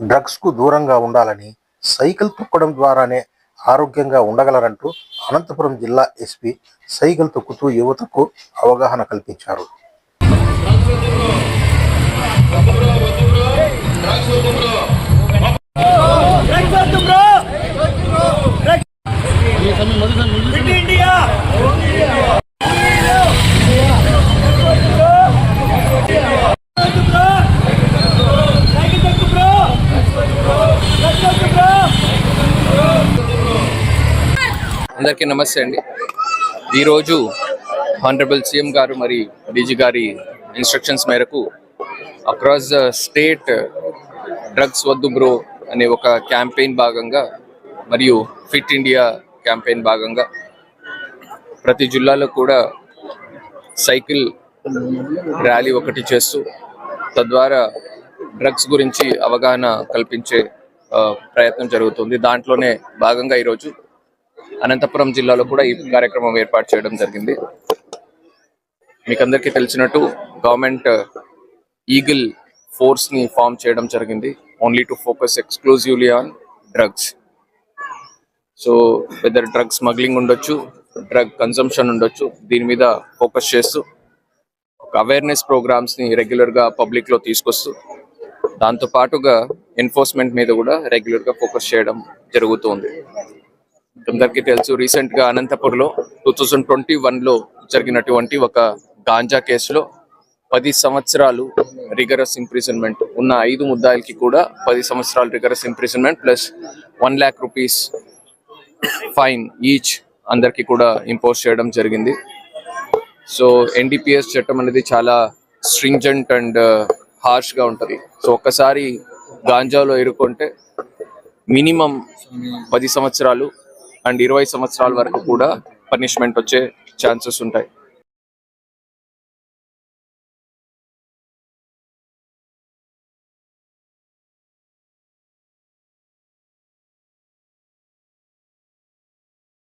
డ్రగ్స్కు దూరంగా ఉండాలని సైకిల్ తొక్కడం ద్వారానే ఆరోగ్యంగా ఉండగలరంటూ అనంతపురం జిల్లా ఎస్పీ సైకిల్ తొక్కుతూ యువతకు అవగాహన కల్పించారు. అందరికీ నమస్తే అండి. ఈరోజు హానరబుల్ సీఎం గారు మరి డీజీ గారి ఇన్స్ట్రక్షన్స్ మేరకు అక్రాస్ ద స్టేట్ డ్రగ్స్ వద్దు బ్రో అనే ఒక క్యాంపెయిన్ భాగంగా మరియు ఫిట్ ఇండియా క్యాంపెయిన్ భాగంగా ప్రతి జిల్లాలో కూడా సైకిల్ ర్యాలీ ఒకటి చేస్తూ తద్వారా డ్రగ్స్ గురించి అవగాహన కల్పించే ప్రయత్నం జరుగుతుంది. దాంట్లోనే భాగంగా ఈరోజు అనంతపురం జిల్లాలో కూడా ఈ కార్యక్రమం ఏర్పాటు చేయడం జరిగింది. మీకు అందరికీ తెలిసినట్టు గవర్నమెంట్ uh, ఈగిల్ ఫోర్స్ని ఫామ్ చేయడం జరిగింది. Only to focus exclusively on drugs so whether drug smuggling ఉండొచ్చు డ్రగ్ కన్సంప్షన్ ఉండొచ్చు దీని మీద ఫోకస్ చేస్తూ ఒక అవేర్నెస్ ప్రోగ్రామ్స్ని రెగ్యులర్గా పబ్లిక్లో తీసుకొస్తూ దాంతో పాటుగా ఎన్ఫోర్స్మెంట్ మీద కూడా రెగ్యులర్గా ఫోకస్ చేయడం జరుగుతుంది. అందరికీ తెలుసు రీసెంట్గా అనంతపూర్లో టూ థౌజండ్ ట్వంటీ వన్లో జరిగినటువంటి ఒక గాంజా కేసులో పది సంవత్సరాలు రిగరస్ ఇంప్రిజన్మెంట్ ఉన్న ఐదు ముద్దాయిలకి కూడా పది సంవత్సరాలు rigorous imprisonment plus one lakh rupees fine each అందరికి కూడా ఇంపోజ్ చేయడం జరిగింది. సో ఎన్డీపీఎస్ చట్టం అనేది చాలా స్ట్రింజెంట్ అండ్ uh, హార్ష్ ఉంటుంది ఉంటది. సో ఒక్కసారి గాంజాలో ఇరుక్కుంటే మినిమం పది సంవత్సరాలు అండ్ ఇరవై సంవత్సరాల వరకు కూడా పనిష్మెంట్ వచ్చే ఛాన్సెస్ ఉంటాయి.